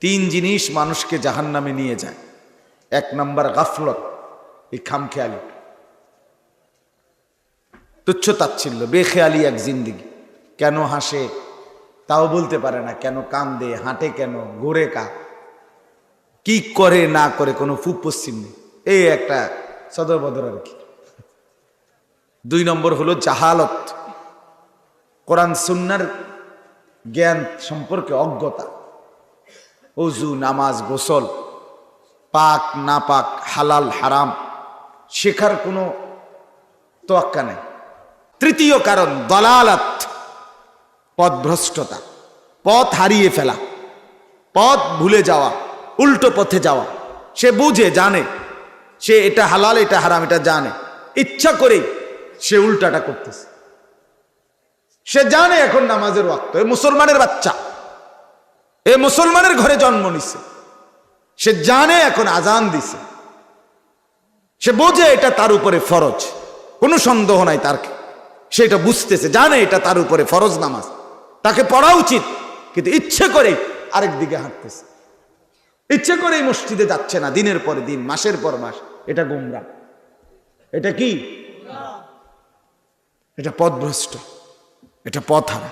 তিন জিনিস মানুষকে জাহান নামে নিয়ে যায়। এক নম্বর গাফলত, এই খামখেয়ালি। তুচ্ছ তাচ্ছিল্য, বেখেয়ালি এক জিন্দিগি। কেন হাসে? তাও বলতে পারে না, কেন কান্দে, হাঁটে কেন গোরে কা। কি করে না করে, কোনো ফুপ পশ্চিম নেই। এই একটা সদর বদর আর কি। দুই নম্বর হলো জাহালত। কোরআন সুন্নার জ্ঞান সম্পর্কে অজ্ঞতা। অজু নামাজ, গোসল, পাক না পাক হালাল, হারাম, শেখার কোনো তোয়াক্কা নেই। তৃতীয় কারণ, দলালাত, পথভ্রষ্টতা, পথ হারিয়ে ফেলা, পথ ভুলে যাওয়া, উল্টো পথে যাওয়া। সে বুঝে, জানে, সে এটা হালাল, এটা হারাম, এটা জানে। ইচ্ছা করেই সে উল্টাটা করতেছে। সে জানে এখন নামাজের ওয়াক্ত মুসলমানের বাচ্চা। এ মুসলমানের ঘরে জন্ম নিছে। সে জানে এখন আজান দিছে। সে বোঝে এটা তার উপরে ফরজ। কোনো সন্দেহ নাই তার সেটা বুঝতেছে, জানে এটা তার উপরে ফরজ নামাজ। তাকে পড়া উচিত, কিন্তু ইচ্ছে করে আরেক দিকে হাঁটতেছে। ইচ্ছে করে এই মসজিদে যাচ্ছে না, দিনের পর দিন, মাসের পর মাস। এটা গোমরা। এটা কি? এটা পথভ্রষ্ট। এটা পথ হারা